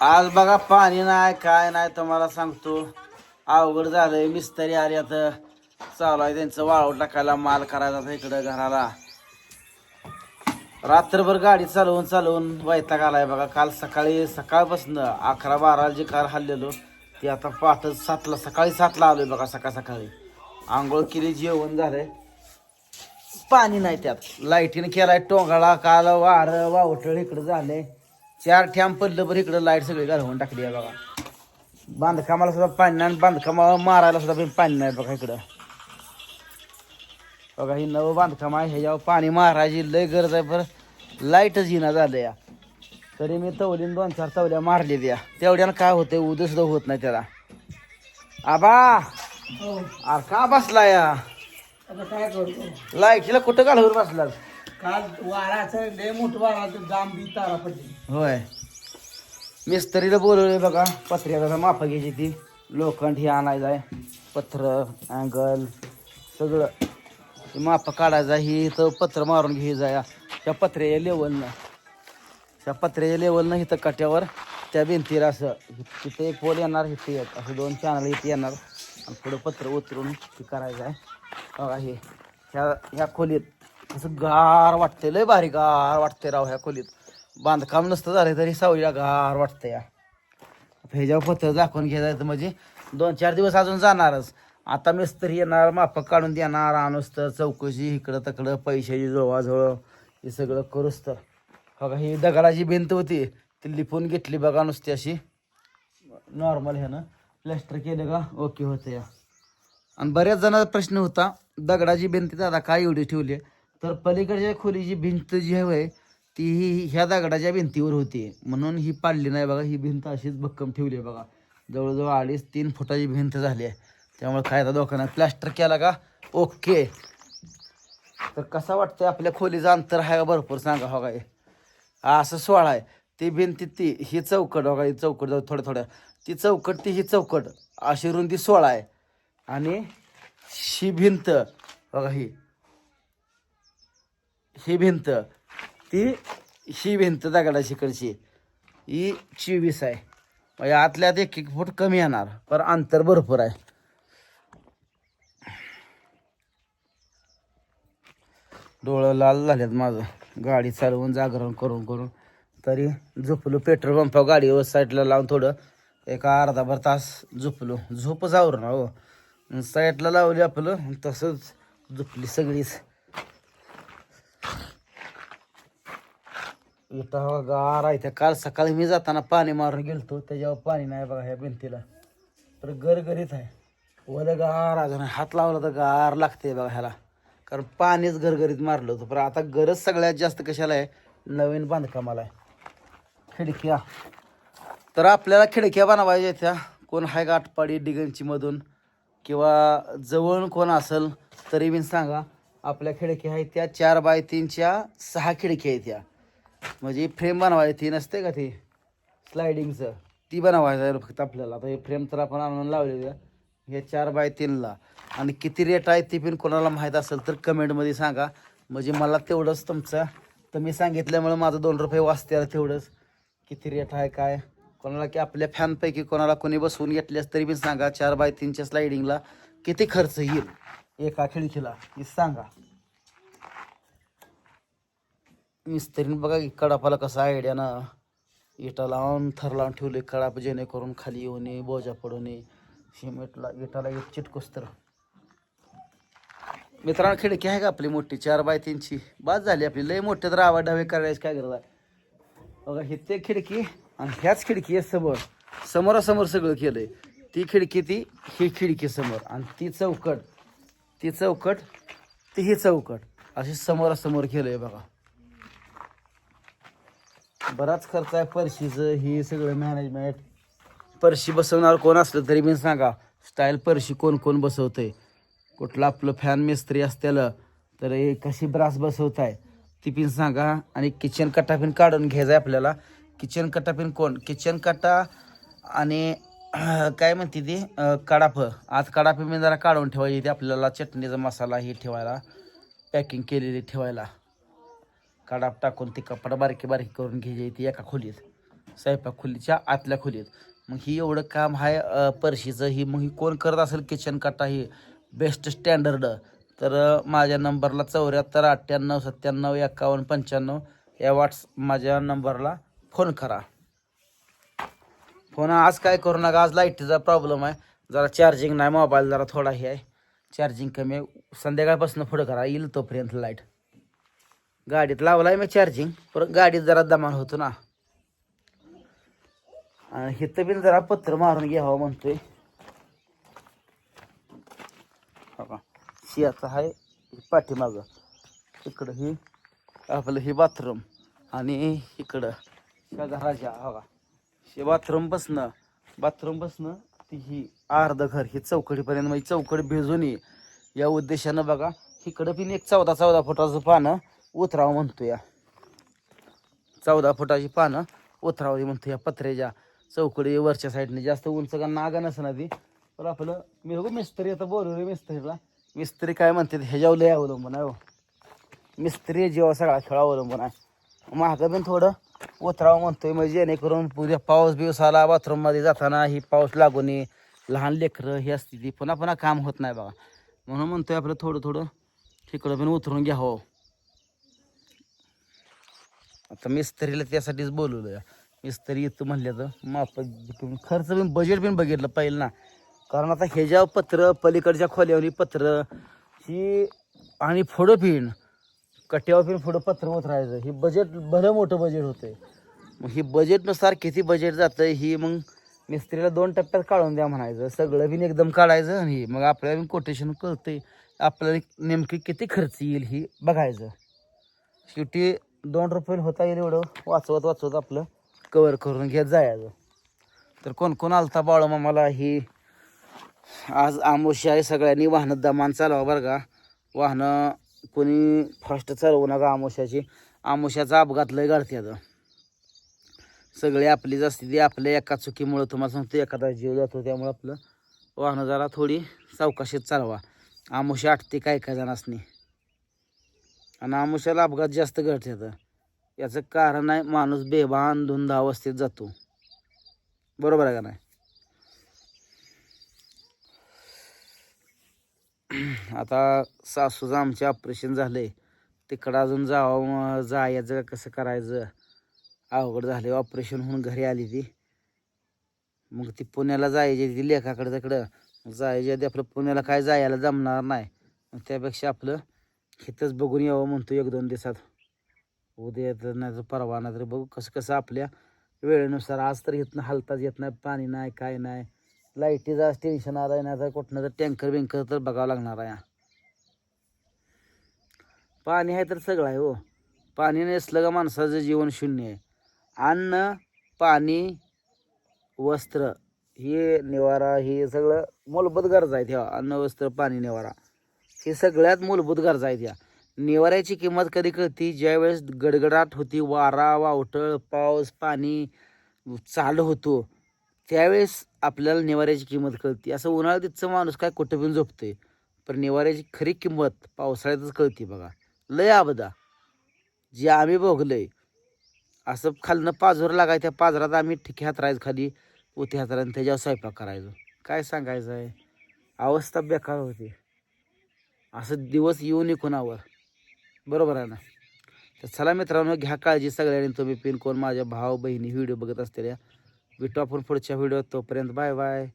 आज बघा पाणी नाही काय नाही तुम्हाला सांगतो. अवघड झालंय मिस्त्री आले आता. चालू आहे त्यांचं वाळू टाकायला माल करायचा इकडं घराला. रात्रभर गाडी चालवून चालवून वैताग आलाय बघा. काल सकाळी सकाळपासून अकरा बारा जे कार हल्लेलो ते आता पाठ सातला सकाळी सातला आलोय बघा सकाळ सकाळी. आंघोळ केली जेवण झालंय. पाणी नाही त्यात. लाईटीनं केलाय टोंगाळा काल वारं वावटळ इकडं झालंय. चार ठ्याम पडलं बरं इकडं लाइट सगळी घालवून टाकली आहे बघा. बांधकामाला सुद्धा पाणी नाही आणि बांधकामाला मारायला सुद्धा पण पाणी नाही बघा इकडं. बघा ही नवं बांधकाम आहे ह्याच्यावर पाणी मारायची लय गरज आहे बरं. लाईटच येणं झालं या. तरी मी तवलीन दोन चार तवल्या मारली द्या तेवढ्यानं काय होतंय उद्या सुद्धा होत नाही त्याला. आबा! अरे का बसला या? लाईटीला कुठं घालवून बसला काल वाराचं लय मोठं वाराचं तारा पडली. होय. मिस्त्रीला बोलवले बघा पत्र्याला माफ घ्यायची ती. लोखंड ही आणायचं आहे पत्र अँगल सगळं. हे काढायचा आहे. ही इथं पत्र मारून घ्यायचं आहे. त्या पत्र्याच्या लेवलनं त्या पत्र्याच्या लेवलनं इथं काट्यावर त्या भिंतीला असं तिथे एक पोल येणार इथे एक असं दोन चॅनल इथे येणार. आणि पुढं पत्र उतरून ते करायचं आहे. बघा हे ह्या ह्या खोलीत असं गार वाटते लय भारी गार वाटते राव ह्या खोलीत. बांधकाम नसतं झालं तरी सावलीला गार वाटतं या. ह्याच्यावर पत्र दाखवून घ्यायचं म्हणजे दोन चार दिवस अजून जाणारच. आता मिस्त्री येणार माफक काढून देणार आणूस तर चौकशी इकडं तकडं पैशाची जवळजवळ हे सगळं करूस तर. बघा ही दगडाची भिंत होती ती लिपून घेतली बघा नुसती अशी. नॉर्मल ह्यानं प्लॅस्टर केलं का ओके होतं या. आणि बऱ्याच जणांचा प्रश्न होता दगडाची भिंत दादा काय एवढी ठेवली आहे? तर पलीकडच्या खोलीची भिंत जी आहे ती ही ह्या दगडाच्या भिंतीवर होती. म्हणून ही पाडली नाही बघा ही भिंत अशीच भक्कम ठेवली आहे बघा. जवळजवळ अडीच तीन फुटाची भिंत झाली आहे. त्यामुळे काय आता नाही प्लॅस्टर केला का? ओके. तर कसा वाटतंय आपल्या खोलीचं अंतर आहे का भरपूर? सांगा हो काय. असं सोळा आहे. ती भिंती ती ही चौकट हो बघा ही चौकट जाऊ थोड्या थोड्या ती चौकट ती ही चौकट. अशी रुंदी सोळा आहे. आणि ही भिंत बघा ही. ही भिंत. ती ही भिंत दगडाची कडची ही चोवीस आहे. म्हणजे आतल्यात एक एक फूट कमी येणार. पण अंतर भरपूर आहे. डोळं लाल झालेत माझं. गाडी चालवून जागरण करून करून. तरी झोपलो. पेट्रोल पंपावर गाडीवर साईडला लावून थोडं. एका अर्धाभर तास झोपलो. झोप जावर ना हो. साईडला लावली आपलं. तसंच झोपली सगळीच. इथं गार आहे त्या काल सकाळी मी जाताना पाणी मारून गेलतो त्याच्यावर पाणी नाही बघा ह्या भिंतीला. तर गरगरीत आहे. ओलं गार अजून हात लावला तर गार लागते बघा ह्याला. कारण पाणीच गरगरीत मारलं होतं. पण आता गरज सगळ्यात जास्त कशाला आहे? नवीन बांधकामाला आहे. खिडक्या. तर आपल्याला खिडक्या बनवायच्या त्या कोण आहे का आटपाडी डिगंचीमधून किंवा जवळ कोण असेल तरी मी सांगा. आपल्या खिडक्या आहेत त्या चार बाय तीनच्या सहा खिडक्या आहेत त्या म्हणजे फ्रेम बनवायची ती नसते का ती? स्लायडिंगचं ती बनवायचं आहे फक्त आपल्याला. आता हे फ्रेम तर आपण आणून लावलेलं हे चार बाय तीनला आणि किती रेट आहे ते पण कोणाला माहीत असेल तर कमेंटमध्ये सांगा. म्हणजे मला तेवढंच तुमचं. तर मी सांगितल्यामुळं माझं दोन रुपये वाचते तेवढंच. किती रेट आहे काय? कोणाला की आपल्या फॅनपैकी कोणाला कोणी बसवून घेतल्यास तरी पण सांगा. चार बाय तीनच्या स्लायडिंगला किती खर्च येईल? एका खिडकीला. हे सांगा. मिस्त्रीने बघा की कडापाला कसा आयडियानं इटा लावून थर लावून ठेवले कडाप जेणेकरून खाली येऊ नये बोजा पडू नये सिमेंटला इटाला एक चिटकोस तर. मित्रांनो खिडकी आहे का आपली मोठी? चार बाय तीनची. बाद झाली आपली. लय मोठे तर आवाज डावे करायची काय गरज आहे बघा हे ते खिडकी आणि ह्याच खिडकी आहे समोर. समोरासमोर सगळं केलंय. ती खिडकी ती ही खिडकी समोर. आणि ती चौकट. ती चौकट ती ही चौकट. अशी समोरासमोर केलंय बघा. बराच खर्च आहे परशीचं ही सगळं मॅनेजमेंट परशी बसवणार कोण असलं तरी मी सांगा स्टाईल परशी कोण कोण बसवतंय? कुठलं आपलं फॅन मिस्त्री असतेल तर हे कशी ब्रास बसवत आहे ती पिन सांगा. आणि किचन कटापिन काढून घ्यायचं आहे आपल्याला किचन कटापिन कोण? किचन कटा आणि काय म्हणते ती? कडाफ कडाप. आज कडापी मी जरा काढून ठेवायची ती आपल्याला. चटणीचा मसाला हे ठेवायला. पॅकिंग केलेली ठेवायला. कडाप टाकून ती कपडा बारकी बारकी करून घ्यायची ती एका खोलीत. स्वयंपाक खोलीच्या आतल्या खोलीत. मग ही एवढं काम आहे परशीचं. ही मग ही कोण करत असेल किचन कट्टा ही? बेस्ट स्टँडर्ड तर माझ्या नंबरला चौऱ्याहत्तर अठ्ठ्याण्णव सत्त्याण्णव एकावन्न पंच्याण्णव या व्हॉट्स माझ्या नंबरला फोन करा. फोन आज काय करू नका आज लाईटीचा प्रॉब्लेम आहे. जरा चार्जिंग नाही मोबाईल जरा थोडा हे आहे. चार्जिंग कमी आहे. संध्याकाळपासून पुढं करा येईल तोपर्यंत लाइट गाडीत लावलाय मी चार्जिंग पण गाडीत जरा दमान होतो ना. आणि हिथं बिन जरा पत्र मारून घ्यावं म्हणतोय. हो का शियाचं आहे पाठीमागं. इकडं ही आपलं ही बाथरूम. आणि इकडं राजा हवा हे बाथरूम बसणं बाथरूम बसणं ती ही अर्ध घर ही चौकडीपर्यंत म्हणजे चौकडी भिजून ये. या उद्देशानं बघा इकडं पण एक चौदा चौदा फुटाचं पानं उतरावं म्हणतो या. चौदा फुटाची पानं उतरावं म्हणतो या पत्र्याच्या चौकडी वरच्या साईडने. जास्त उंच का नागा नसणार ती. पण आपलं मी बघू मिस्त्री आता बोलवलं मिस्त्रीला. मिस्त्री काय म्हणते ह्याच्यावर लय अवलंबून आहे हो. मिस्त्री जेव्हा सगळा खेळ अवलंबून आहे. मागं पण थोडं उतरावं म्हणतोय म्हणजे जेणेकरून उद्या पाऊस बिवस आला बाथरूममध्ये जाताना ही पाऊस लागू नये लहान लेकरं ही असते ती. पुन्हा पुन्हा काम होत नाही बघा. म्हणून म्हणतोय आपलं थोडं थोडं तिकडं पण उतरून घ्यावं हो. आता मिस्त्रीला त्यासाठीच बोलवलं. मिस्त्री येतो म्हणलं तर माप खर्च पण बजेट पण बघितलं पहिलं ना. कारण आता ह्याच्या पत्र पलीकडच्या खोल्यावरी पत्र ही आणि फोडं पिण कट्यावर पिण पुढं पत्र उतरायचं. ही बजेट भलं मोठं बजेट होतंय. मग ही बजेटनुसार किती बजेट जातं ही मग मिस्त्रीला दोन टप्प्यात काढून द्या म्हणायचं. सगळं बिन एकदम काढायचं आणि मग आपल्याला कोटेशन कळतंय. आपल्याला नेमकी किती खर्च येईल ही बघायचं. शेवटी दोन रुपये होता येईल एवढं. वाचवत वाचवत आपलं. कवर करून घेत जायचं. तर कोण कोण आलता बाळूमामाला ही आज आमोशी आहे सगळ्यांनी. वाहनं दमान चालवा बरं का. वाहनं कोणी फास्ट चालवू नका आमोशाची आमोशाचा अपघात लय गाडत्यात सगळी आपलीच असते ती. आपल्या एका चुकीमुळं तुम्हाला सांगतो एखादा जीव जातो त्यामुळं आपलं वाहनं जरा थोडी सावकाशीत चालवा. आमोशी आटते काय काय असणे आणि आमुष्याला अपघात जास्त घडतात. याचं कारण आहे माणूस बेभान धुंद अवस्थेत जातो. बरोबर आहे का नाही? आता सासूचं आमचे ऑपरेशन झाले. तिकडं अजून जावं जायचं कसं करायचं? अवघड झाले. ऑपरेशन होऊन घरी आली ती. मग ती पुण्याला जायची ती लेखाकडे तिकडं. जायची आधी आपलं पुण्याला काय जायला जमणार नाही. मग त्यापेक्षा आपलं इथंच बघून यावं म्हणतो एक दोन दिवसात. उद्या तर नाही तर परवा नाही तर बघू कसं कसं आपल्या वेळेनुसार आज तर इथनं हलताच येत नाही पाणी नाही काय नाही. लाईटीचं आज टेन्शन आलं नाही तर कुठनं तर टँकर बिंकर तर बघावं लागणार आहे. पाणी आहे तर सगळं आहे हो. पाणी नसलं का माणसाचं जीवन शून्य आहे. अन्न पाणी वस्त्र हे निवारा हे सगळं मूलभूत गरज आहेत तेव्हा अन्न वस्त्र पाणी निवारा. हे सगळ्यात मूलभूत गरजा आहेत या. निवाऱ्याची किंमत कधी कळती? ज्यावेळेस गडगडाट होती वारा वावटळ पाऊस पाणी चालू होतो त्यावेळेस आपल्याला निवाऱ्याची किंमत कळते. असं उन्हाळ्यात तिथचं माणूस काय कुठं पण झोपतोय पण निवाऱ्याची खरी किंमत पावसाळ्यातच कळते बघा. लय आबदा जे आम्ही भोगलंय असं खालनं पाजर लागाय त्या पाजरात आम्ही ठिके हातरायचं खाली पोती हातरायचं त्याच्यावर स्वयंपाक करायचो. काय सांगायचं आहे अवस्था बेकार होती. असं दिवस येऊन नये कोणावर बरोबर आहे ना? तर चला मित्रांनो घ्या काळजी सगळ्यांनी. तुम्ही पिन कोण माझ्या भाऊ बहिणी व्हिडिओ बघत असलेल्या. भेटू आपण पुढच्या व्हिडिओ तोपर्यंत बाय बाय.